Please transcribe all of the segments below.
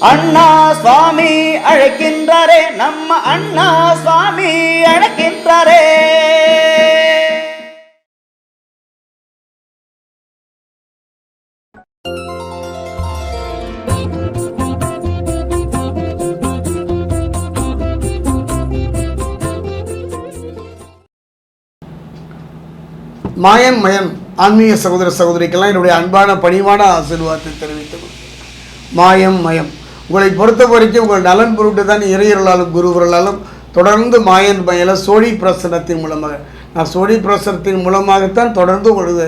அண்ணா சுவாமி அழைக்கின்றாரே நம்ம அண்ணா சுவாமி அழைக்கின்றாரே. மாயம் மயம் ஆன்மீக சகோதர சகோதரிக்கெல்லாம் என்னுடைய அன்பான பணிவான ஆசீர்வாதத்தை தெரிவித்தது மாயம் மயம். உங்களை பொறுத்த வரைக்கும் உங்கள் நலன் பொருட்டு தான் இறையர்களாலும் குருவர்களாலும் தொடர்ந்து மாயன் மயில சோழி பிரசனத்தின் மூலமாக. நான் சோழி பிரசனத்தின் மூலமாகத்தான் தொடர்ந்து உங்களுக்கு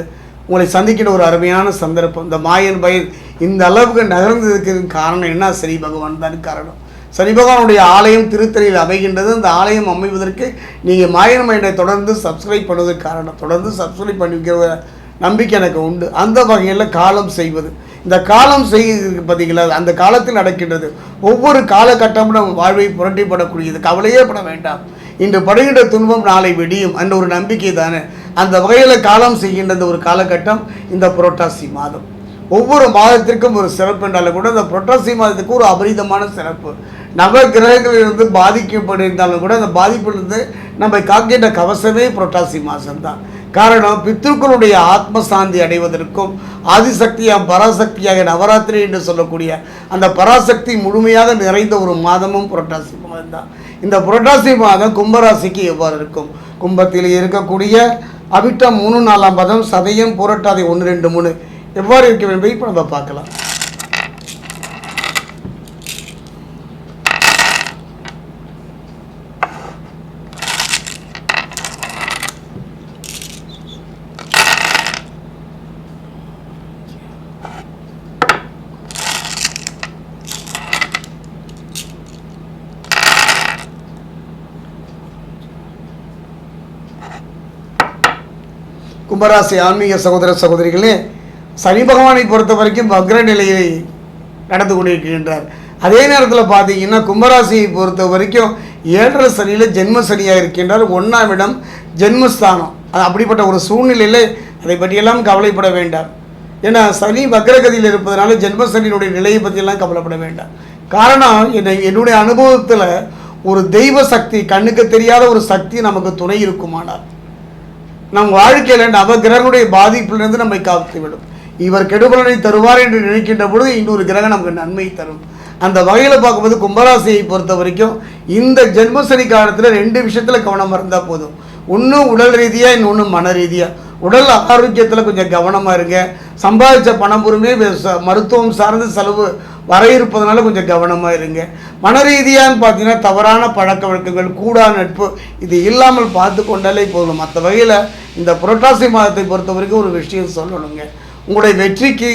உங்களை சந்திக்கிற ஒரு அருமையான சந்தர்ப்பம். இந்த மாயன் பயன் இந்த அளவுக்கு நகர்ந்ததுக்கு காரணம் என்ன? சரி பகவான் தான் காரணம். சனி பகவானுடைய ஆலயம் திருத்தணியில் அமைகின்றது. அந்த ஆலயம் அமைவதற்கு நீங்கள் மாயன் மைண்டை தொடர்ந்து சப்ஸ்கிரைப் பண்ணுவதற்கு காரணம். தொடர்ந்து சப்ஸ்கிரைப் பண்ணிக்கிற நம்பிக்கை எனக்கு உண்டு. அந்த வகையில் காலம் செய்வது. இந்த காலம் செய்கிறது பார்த்தீங்களா அந்த காலத்தில் நடக்கின்றது. ஒவ்வொரு காலகட்டமும் நம் வாழ்வை புரட்டிப்படக்கூடியது. கவலையே பட வேண்டாம். இன்று படுகின்ற துன்பம் நாளை வெடியும் என்ற ஒரு நம்பிக்கை தானே. அந்த வகையில் காலம் செய்கின்ற ஒரு காலகட்டம் இந்த புரட்டாசி மாதம். ஒவ்வொரு மாதத்திற்கும் ஒரு சிறப்பு என்றாலும் கூட இந்த புரட்டாசி மாதத்துக்கு ஒரு அபரிதமான சிறப்பு. நவ கிரகங்களிலிருந்து பாதிக்கப்பட்டிருந்தாலும் கூட அந்த பாதிப்பிலிருந்து நம்ம காக்கின்ற கவசமே புரட்டாசி மாதம்தான். காரணம் பித்ருக்களுடைய ஆத்மசாந்தி அடைவதற்கும் ஆதிசக்தியாக பராசக்தியாக நவராத்திரி என்று சொல்லக்கூடிய அந்த பராசக்தி முழுமையாக நிறைந்த ஒரு மாதமும் புரட்டாசி மாதம் தான் இந்த புரட்டாசி மாதம் கும்பராசிக்கு எவ்வாறு இருக்கும்? கும்பத்தில் இருக்கக்கூடிய அவிட்டம் மூணு நாலாம் பதம் சதயம் புரட்டாதி ஒன்று ரெண்டு மூணு. எவ்வாறு இருக்க வேண்டும் இப்போ நம்ம பார்க்கலாம். கும்பராசி ஆன்மீக சகோதர சகோதரிகளே சனி பகவானை பொறுத்த வரைக்கும் வக்ர நிலையை நடந்து கொண்டிருக்கின்றார். அதே நேரத்தில் பார்த்தீங்கன்னா கும்பராசியை பொறுத்த வரைக்கும் ஏழரை சனியில் ஜென்ம சனியாக இருக்கின்றார். ஒன்றாம் இடம் ஜென்மஸ்தானம். அது அப்படிப்பட்ட ஒரு சூழ்நிலையில் அதை பற்றியெல்லாம் கவலைப்பட வேண்டாம். ஏன்னா சனி வக்ரகதியில் இருப்பதனால ஜென்ம சனியினுடைய நிலையை பற்றியெல்லாம் கவலைப்பட வேண்டாம். காரணம் என்னை என்னுடைய அனுபவத்தில் ஒரு தெய்வ சக்தி கண்ணுக்கு தெரியாத ஒரு சக்தி நமக்கு துணை இருக்குமானால். நம் வாழ்க்கையில் நவகிரகனுடைய பாதிப்பிலிருந்து நம்மை காத்து விடும் இவர் கெடுபலனை தருவார் என்று நினைக்கின்ற பொழுது இன்னொரு கிரகம் நமக்கு நன்மை தரும். அந்த வகையில் பார்க்கும்போது கும்பராசியை பொறுத்த வரைக்கும் இந்த ஜென்மசனி காலத்தில் ரெண்டு விஷயத்தில் கவனம் இருந்தால் போதும். ஒன்று உடல் ரீதியாக இன்னொன்று மன ரீதியாக உடல் ஆரோக்கியத்தில் கொஞ்சம் கவனமாக இருங்க. சம்பாதிச்ச பணம் பொறுமையே மருத்துவம் சார்ந்த செலவு வர இருப்பதனால கொஞ்சம் கவனமாக இருங்க. மன ரீதியான்னு பார்த்தீங்கன்னா தவறான பழக்க வழக்கங்கள் கூடா நட்பு இது இல்லாமல் பார்த்து கொண்டாலே போதும். மற்ற வகையில் இந்த புரட்டாசி மாதத்தை பொறுத்த வரைக்கும் ஒரு விஷயம் சொல்லணுங்க. உங்களுடைய வெற்றிக்கு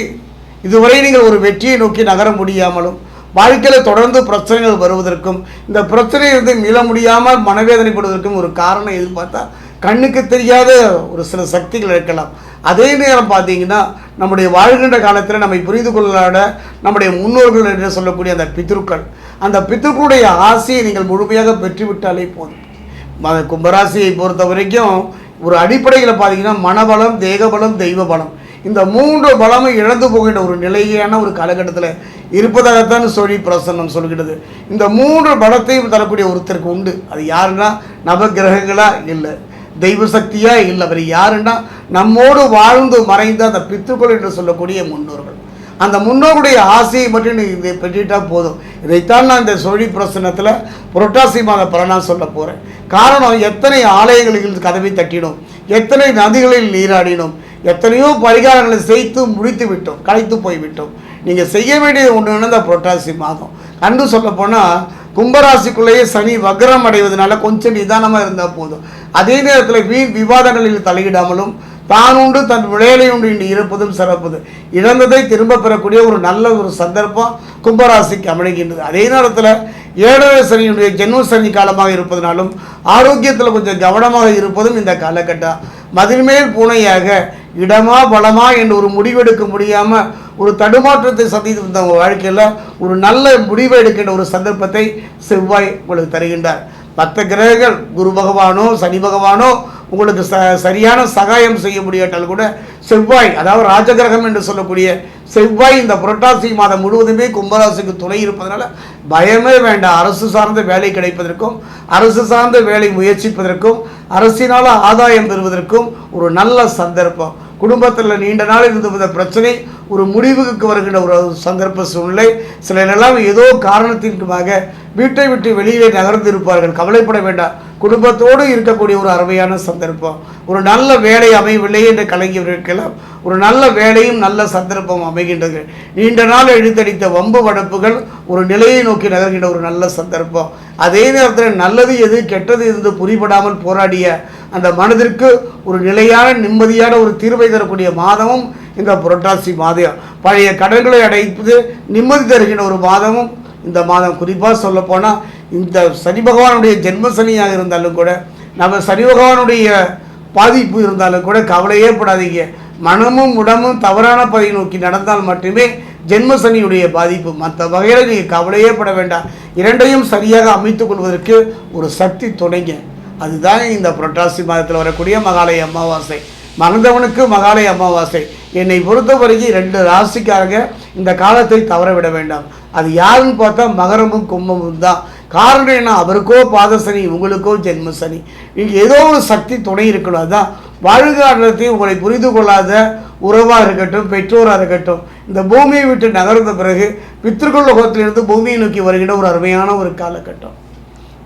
இதுவரை நீங்கள் ஒரு வெற்றியை நோக்கி நகர முடியாமலும் வாழ்க்கையில் தொடர்ந்து பிரச்சனைகள் வருவதற்கும் இந்த பிரச்சனையிலிருந்து மீள முடியாமல் மனவேதனைப்படுவதற்கும் ஒரு காரணம் எது பார்த்தா கண்ணுக்கு தெரியாத ஒரு சில சக்திகள் இருக்கலாம். அதே நேரம் பார்த்தீங்கன்னா நம்முடைய வாழ்கின்ற காலத்தில் நம்மை புரிந்து கொள்ளாத நம்முடைய முன்னோர்கள் என்று சொல்லக்கூடிய அந்த பித்ருக்கள் அந்த பித்ருக்களுடைய ஆசையை நீங்கள் முழுமையாக பெற்றுவிட்டாலே போதும். கும்பராசியை பொறுத்த வரைக்கும் ஒரு அடிப்படையில் பார்த்தீங்கன்னா மனபலம் தேகபலம் தெய்வ பலம் இந்த மூன்று பலமும் இழந்து போகின்ற ஒரு நிலையான ஒரு காலகட்டத்தில் இருப்பதாகத்தான் சொல்லி பிரசன்னம் சொல்கிறது. இந்த மூன்று பலத்தையும் தரக்கூடிய ஒருத்தருக்கு உண்டு. அது யாருன்னா நவகிரகங்களா இல்லை. தெய்வ சக்தியா இல்லை அவர் யாருன்னா நம்மோடு வாழ்ந்து மறைந்த அந்த பித்துக்கள் என்று சொல்லக்கூடிய முன்னோர்கள். அந்த முன்னோருடைய ஆசையை மட்டும் நீ இதை பெற்றுட்டால் போதும். இதைத்தான் நான் இந்த சொழி பிரசனத்தில் புரட்டாசி மாத பலனாக சொல்ல போகிறேன் காரணம் எத்தனை ஆலயங்களில் கதவை தட்டினோம் எத்தனை நதிகளில் நீராடினோம் எத்தனையோ பரிகாரங்களை செய்து முடித்து விட்டோம் களைத்து போய் விட்டோம் நீங்கள் செய்ய வேண்டியது ஒன்று இந்த புரட்டாசி மாதம். கண்டு சொல்ல போனால் கும்பராசிக்குள்ளேயே சனி வக்ரம் அடைவதனால கொஞ்சம் நிதானமாக இருந்தால் போதும். அதே நேரத்தில் வீண் விவாதங்களில் தலையிடாமலும் தான் உண்டு தன் விளையலை உண்டு இன்று இருப்பதும் சிறப்பது. இழந்ததை திரும்ப பெறக்கூடிய ஒரு நல்ல ஒரு சந்தர்ப்பம் கும்பராசிக்கு அமைகின்றது. அதே நேரத்தில் ஏழரை சனியுடைய ஜென்ம சனி காலமாக இருப்பதனாலும் ஆரோக்கியத்தில் கொஞ்சம் கவனமாக இருப்பதும் இந்த காலகட்டம். மதில்மேல் பூனையாக இடமா பலமா என்று ஒரு முடிவெடுக்க முடியாமல் ஒரு தடுமாற்றத்தை சந்தித்து வந்த உங்கள் வாழ்க்கையில் ஒரு நல்ல முடிவை எடுக்கின்ற ஒரு சந்தர்ப்பத்தை செவ்வாய் உங்களுக்கு தருகின்றார். மற்ற கிரகங்கள் குரு பகவானோ சனி பகவானோ உங்களுக்கு ச சரியான சகாயம் செய்ய முடியாட்டால் கூட செவ்வாய் அதாவது ராஜகிரகம் என்று சொல்லக்கூடிய செவ்வாய் இந்த புரட்டாசி மாதம் முழுவதுமே கும்பராசிக்கு துணை இருப்பதனால பயமே வேண்டாம். அரசு சார்ந்த வேலை கிடைப்பதற்கும் அரசு சார்ந்த வேலை முயற்சிப்பதற்கும் அரசினால் ஆதாயம் பெறுவதற்கும் ஒரு நல்ல சந்தர்ப்பம். குடும்பத்தில் நீண்ட நாள் இருந்து வந்த பிரச்சனை ஒரு முடிவுக்கு வருகின்ற ஒரு சந்தர்ப்ப சூழ்நிலை. சிலரெல்லாம் ஏதோ காரணத்திற்குமாக வீட்டை விட்டு வெளியே நகர்ந்து இருப்பார்கள் கவலைப்பட வேண்டாம். குடும்பத்தோடு இருக்கக்கூடிய ஒரு அருமையான சந்தர்ப்பம். ஒரு நல்ல வேலை அமையவில்லை என்று கலங்கியவர்களுக்கெல்லாம் ஒரு நல்ல வேலையும் நல்ல சந்தர்ப்பம் அமைகின்றது. நீண்ட நாள் இழுத்தடித்த வம்பு வடப்புகள் ஒரு நிலையை நோக்கி நகர்கின்ற ஒரு நல்ல சந்தர்ப்பம். அதே நேரத்தில் நல்லது எது கெட்டது இருந்து புரிபடாமல் போராடிய அந்த மனதிற்கு ஒரு நிலையான நிம்மதியான ஒரு தீர்வை தரக்கூடிய மாதமும் இந்த புரட்டாசி மாதம். பழைய கடன்களை அடைப்பது நிம்மதி தருகின்ற ஒரு மாதமும் இந்த மாதம். குறிப்பாக சொல்லப்போனால் இந்த சனி பகவானுடைய ஜென்ம சனியாக இருந்தாலும் கூட நம்ம சனி பகவானுடைய பாதிப்பு இருந்தாலும் கூட கவலையே படாதீங்க. மனமும் உடமும் தவறான பதை நோக்கி நடந்தால் மட்டுமே ஜென்ம சனியுடைய பாதிப்பு. மற்ற வகையில் நீங்கள் கவலையே பட வேண்டாம். இரண்டையும் சரியாக அமைத்து கொள்வதற்கு ஒரு சக்தி துணைங்க அதுதான் இந்த புரட்டாசி மாதத்தில் வரக்கூடிய மகாலய அமாவாசை. மறந்தவனுக்கு மகாலய அமாவாசை. என்னை பொறுத்தவரைக்கும் ரெண்டு ராசிக்காரங்க இந்த காலத்தை தவற விட வேண்டாம். அது யாருன்னு பார்த்தா மகரமும் கும்பமும் தான். காரணம் என்ன? அவருக்கோ பாதசனி உங்களுக்கோ ஜென்ம சனி. நீங்கள் ஏதோ ஒரு சக்தி துணை இருக்கணும். அதுதான் வாழ்காலத்தை உங்களை புரிந்து கொள்ளாத உறவாக இருக்கட்டும் பெற்றோராக இருக்கட்டும் இந்த பூமியை விட்டு நகர்ந்த பிறகு பித்திருக்குள் லோகத்திலிருந்து பூமியை நோக்கி வருகின்ற ஒரு அருமையான ஒரு காலகட்டம்.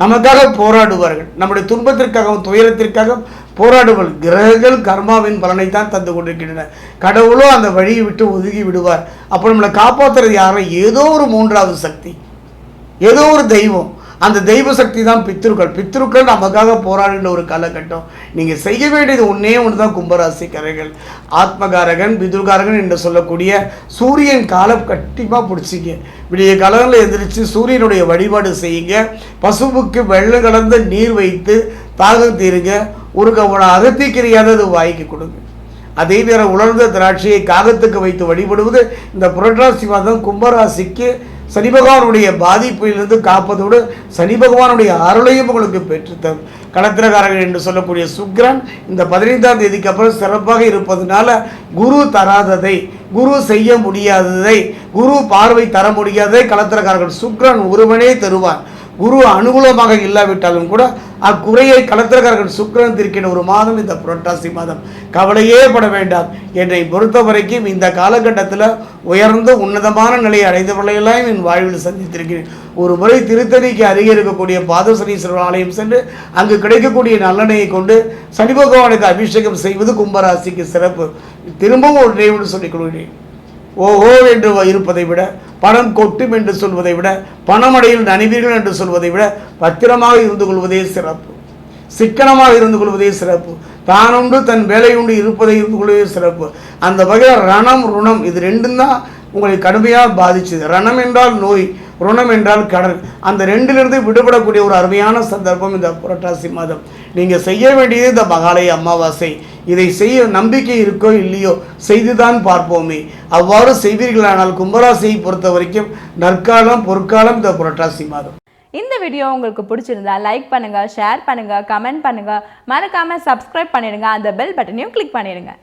நமக்காக போராடுவார்கள். நம்முடைய துன்பத்திற்காகவும் துயரத்திற்காகவும் போராடுவார்கள் கிரகங்கள் கர்மாவின் பலனை தான் தந்து கொண்டிருக்கின்றன. கடவுளோ அந்த வழியை விட்டு ஒதுங்கி விடுவார். அப்போ நம்மளை காப்பாற்றுறது யாரும் ஏதோ ஒரு மூன்றாவது சக்தி. ஏதோ ஒரு தெய்வம். அந்த தெய்வ சக்தி தான் பித்ருக்கள். பித்ருக்கள் நமக்காக போராடுகின்ற ஒரு காலகட்டம். நீங்கள் செய்ய வேண்டியது ஒன்றே ஒன்று தான் கும்பராசிக்காரர்கள் ஆத்மகாரகன் பிதுர்காரகன் என்று சொல்லக்கூடிய சூரியன் காலம் கட்டிப்பாக பிடிச்சிங்க. விடிய காலங்களில் எந்திரிச்சு சூரியனுடைய வழிபாடு செய்யுங்க. பசுவுக்கு வெள்ளம் கலந்த நீர் வைத்து தாகம் தீருங்க. ஒரு கவனம் அகத்திக்கிறியாதது வாய்க்கு கொடுங்க. அதே நேரம் உலர்ந்த திராட்சையை காகத்துக்கு வைத்து வழிபடுவது இந்த புரட்டாசி மாதம் கும்பராசிக்கு சனி பகவானுடைய பாதிப்பிலிருந்து காப்பதோடு சனி பகவானுடைய அருளையும் உங்களுக்கு பெற்றுத்தரும். கடத்திரகாரர்கள் என்று சொல்லக்கூடிய சுக்ரன் இந்த பதினைந்தாம் தேதிக்கு அப்புறம் சிறப்பாக இருப்பதனால குரு தராததை குரு செய்ய முடியாததை குரு பார்வை தர முடியாததை களத்திரக்காரர்கள் சுக்ரன் ஒருவனே தருவான் குரு அனுகூலமாக இல்லாவிட்டாலும் கூட அக்குறையை கலத்திரக்காரர்கள் சுக்கிரம் திருக்கின்ற ஒரு மாதம் இந்த புரட்டாசி மாதம். கவலையே பட வேண்டாம். என்னை பொறுத்த வரைக்கும் இந்த காலகட்டத்தில் உயர்ந்த உன்னதமான நிலையை அடைந்தவர்களையெல்லாம் என் வாழ்வில் சந்தித்திருக்கிறேன். ஒரு முறை திருத்தணிக்கு அருகே இருக்கக்கூடிய பாதசனீஸ்வரர் ஆலயம் சென்று அங்கு கிடைக்கக்கூடிய நல்லெண்ணையை கொண்டு சனி பகவானுக்கு அபிஷேகம் செய்வது கும்பராசிக்கு சிறப்பு. திரும்பவும் ஒரு நினைவு சொல்லிக் கொள்கிறேன். ஓஹோ என்று இருப்பதை விட பணம் கொட்டும் என்று சொல்வதை விட பணமடையில் நனைவீர்கள் என்று சொல்வதை விட பத்திரமாக இருந்து கொள்வதே சிறப்பு. சிக்கனமாக இருந்து கொள்வதே சிறப்பு. தானுண்டு தன் வேலையுண்டு இருப்பதை இருந்து கொள்வதே சிறப்பு. அந்த வகையில் ரணம் ருணம் இது ரெண்டும் தான் உங்களை கடுமையாக பாதிச்சது. ரணம் என்றால் நோய். ருணம் என்றால் கடன். அந்த ரெண்டிலிருந்து விடுபடக்கூடிய ஒரு அருமையான சந்தர்ப்பம் இந்த புரட்டாசி மாதம். நீங்கள் செய்ய வேண்டியது இந்த மகாலய அமாவாசை. இதை செய்ய நம்பிக்கை இருக்கோ இல்லையோ செய்துதான் பார்ப்போமே. அவ்வாறு செய்வீர்களானால் கும்பராசியை பொறுத்த வரைக்கும் நற்காலம் பொற்காலம் இந்த புரட்டாசி மாதம். இந்த வீடியோ உங்களுக்கு பிடிச்சிருந்தா லைக் பண்ணுங்கள் ஷேர் பண்ணுங்க கமெண்ட் பண்ணுங்கள் மறக்காமல் சப்ஸ்கிரைப் பண்ணிடுங்க. அந்த பெல் பட்டனையும் கிளிக் பண்ணிடுங்க.